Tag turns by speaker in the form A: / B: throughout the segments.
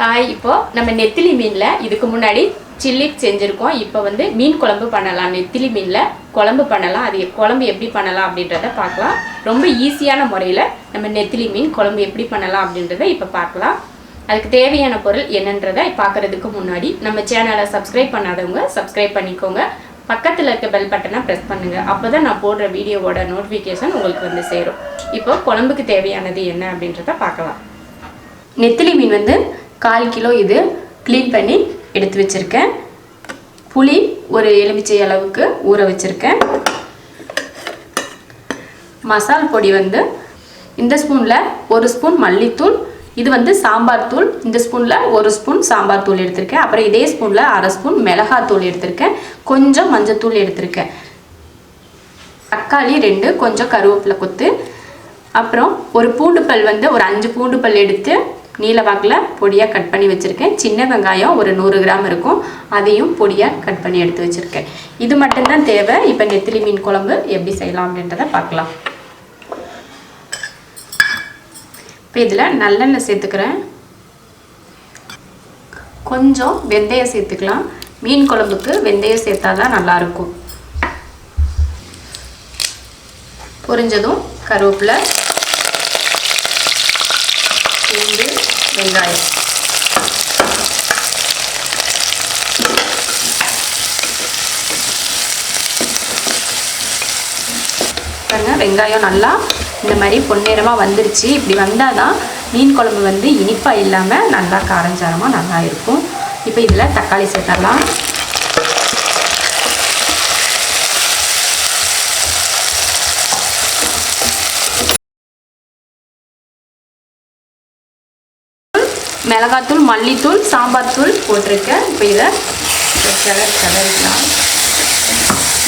A: Hi இப்போது நம்ம நெத்திலி மீனில் இதுக்கு முன்னாடி சில்லி செஞ்சுருக்கோம். இப்போ வந்து மீன் குழம்பு பண்ணலாம். நெத்திலி மீனில் குழம்பு பண்ணலாம். அது குழம்பு எப்படி பண்ணலாம் அப்படின்றத பார்க்கலாம். ரொம்ப ஈஸியான முறையில் நம்ம நெத்திலி மீன் குழம்பு எப்படி பண்ணலாம் அப்படின்றத இப்போ பார்க்கலாம். அதுக்கு தேவையான பொருள் என்னன்றதை பார்க்குறதுக்கு முன்னாடி நம்ம சேனலை சப்ஸ்கிரைப் பண்ணாதவங்க சப்ஸ்கிரைப் பண்ணிக்கோங்க. பக்கத்தில் இருக்க பெல் பட்டனை ப்ரெஸ் பண்ணுங்கள் அப்போ தான் நான் போடுற வீடியோவோட நோட்டிஃபிகேஷன் உங்களுக்கு வந்து சேரும். இப்போ குழம்புக்கு தேவையானது என்ன அப்படின்றத பார்க்கலாம். நெத்திலி மீன் வந்து கால் கிலோ இது க்ளீன் பண்ணி எடுத்து வச்சுருக்கேன். புளி ஒரு எலுமிச்சை அளவுக்கு ஊற வச்சுருக்கேன். மசால் பொடி வந்து இந்த ஸ்பூனில் ஒரு ஸ்பூன் மல்லித்தூள் இது வந்து சாம்பார் தூள். இந்த ஸ்பூனில் ஒரு ஸ்பூன் சாம்பார் தூள் எடுத்திருக்கேன். அப்புறம் இதே ஸ்பூனில் அரை ஸ்பூன் மிளகாத்தூள் எடுத்திருக்கேன். கொஞ்சம் மஞ்சத்தூள் எடுத்திருக்கேன். தக்காளி ரெண்டு கொஞ்சம் கருவேப்பிலை கொத்து. அப்புறம் ஒரு பூண்டு பல் வந்து ஒரு அஞ்சு பூண்டு பல் எடுத்து நீலவாக்கில் பொடியாக கட் பண்ணி வச்சுருக்கேன். சின்ன வெங்காயம் ஒரு நூறு கிராம் இருக்கும். அதையும் பொடியாக கட் பண்ணி எடுத்து வச்சுருக்கேன். இது மட்டும்தான் தேவை. இப்போ நெத்திலி மீன் குழம்பு எப்படி செய்யலாம் அப்படின்றத பார்க்கலாம். இப்போ இதில் நல்லெண்ணெய் சேர்த்துக்கிறேன். கொஞ்சம் வெந்தயம் சேர்த்துக்கலாம். மீன் குழம்புக்கு வெந்தயம் சேர்த்தா தான் நல்லாயிருக்கும் பொரிஞ்சதும் கருவேப்பிலை பூண்டு வெங்காயம் பாருங்கள் வெங்காயம் நல்லா இந்த மாதிரி பொன்னிறமாக வந்துருச்சு. இப்படி வந்தால் தான் மீன் குழம்பு வந்து இனிப்பாக இல்லாமல் நல்லா காரஞ்சாரமாக நல்லா இருக்கும். இப்போ இதில் தக்காளி சேர்த்தரலாம் மிளகாத்தூள் மல்லித்தூள் சாம்பார் தூள் போட்டிருக்கேன். இப்போ இதை கிளறி கிளறிக்கலாம்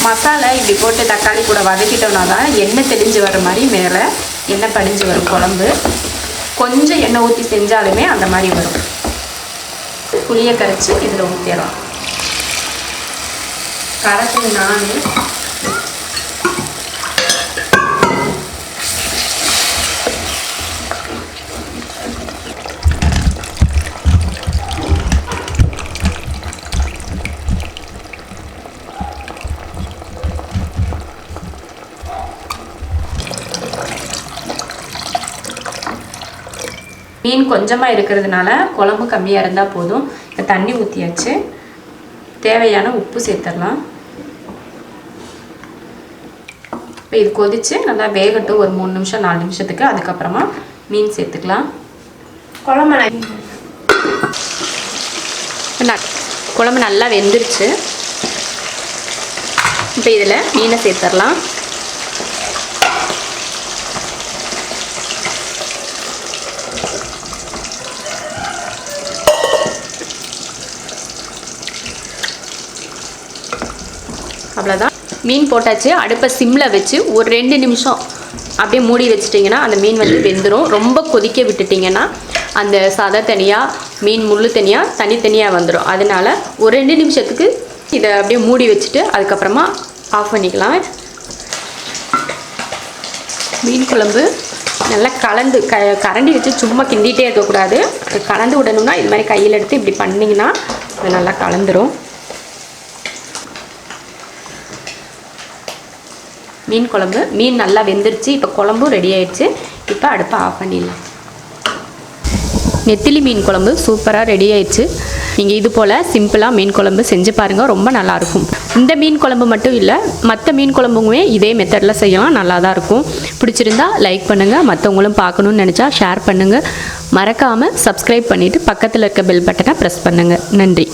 A: மசாலா இப்படி போட்டு தக்காளி கூட வதக்கிட்டோம்னா தான் எண்ணெய் தெளிஞ்சு வர மாதிரி மேலே எண்ணெய் படிஞ்சு வரும் குழம்பு. கொஞ்சம் எண்ணெய் ஊற்றி செஞ்சாலுமே அந்த மாதிரி வரும். புளியை கரைச்சி இதில் ஊற்றிடலாம் கரைச்சி நான் மீன் கொஞ்சமாக இருக்கிறதுனால குழம்பு கம்மியாக இருந்தால் போதும். இப்போ தண்ணி ஊற்றியாச்சு தேவையான உப்பு சேர்த்துடலாம் இப்போ இது கொதித்து நல்லா வேகட்டும். ஒரு மூணு நிமிஷம் நாலு நிமிஷத்துக்கு. அதுக்கப்புறமா மீன் சேர்த்துக்கலாம்.
B: குழம்பு
A: ந- குழம்பு நல்லா வெந்துருச்சு. இப்போ இதில் மீனை சேர்த்துடலாம் மீன் போட்டாச்சு. அடுப்பை சிம்மில் வச்சு ஒரு ரெண்டு நிமிஷம் அப்படியே மூடி வச்சிட்டிங்கன்னா அந்த மீன் வந்து வெந்துடும் ரொம்ப கொதிக்க விட்டுட்டிங்கன்னா அந்த சதை தனியாக மீன் முள்ளு தனியாக தனித்தனியாக வந்துடும் அதனால ஒரு ரெண்டு நிமிஷத்துக்கு இதை அப்படியே மூடி வச்சுட்டு அதுக்கப்புறமா ஆஃப் பண்ணிக்கலாம். மீன் குழம்பு நல்லா கலந்து க கரண்டி வச்சு சும்மா கிண்டிகிட்டே இருக்கக்கூடாது. கலந்து விடணும்னா இது மாதிரி கையில் எடுத்து இப்படி பண்ணிங்கன்னா அது நல்லா கலந்துரும். மீன் குழம்பு. மீன் நல்லா வெந்துருச்சு. இப்போ குழம்பும் ரெடி ஆயிடுச்சு. இப்போ அடுப்பை ஆஃப் பண்ணிடலாம். நெத்திலி மீன் குழம்பு சூப்பராக ரெடி ஆயிடுச்சு. நீங்கள் இது போல் சிம்பிளாக மீன் குழம்பு செஞ்சு பாருங்கள் ரொம்ப நல்லாயிருக்கும் இந்த மீன் குழம்பு மட்டும் இல்லை மற்ற மீன் குழம்புமே இதே மெத்தடில் செய்யலாம். நல்லா தான் இருக்கும். பிடிச்சிருந்தா லைக் பண்ணுங்கள் மற்றவங்களும் பார்க்கணுன்னு நினச்சா ஷேர் பண்ணுங்கள் மறக்காமல் சப்ஸ்கிரைப் பண்ணிவிட்டு பக்கத்தில் இருக்க பெல் பட்டனை ப்ரெஸ் பண்ணுங்கள் நன்றி.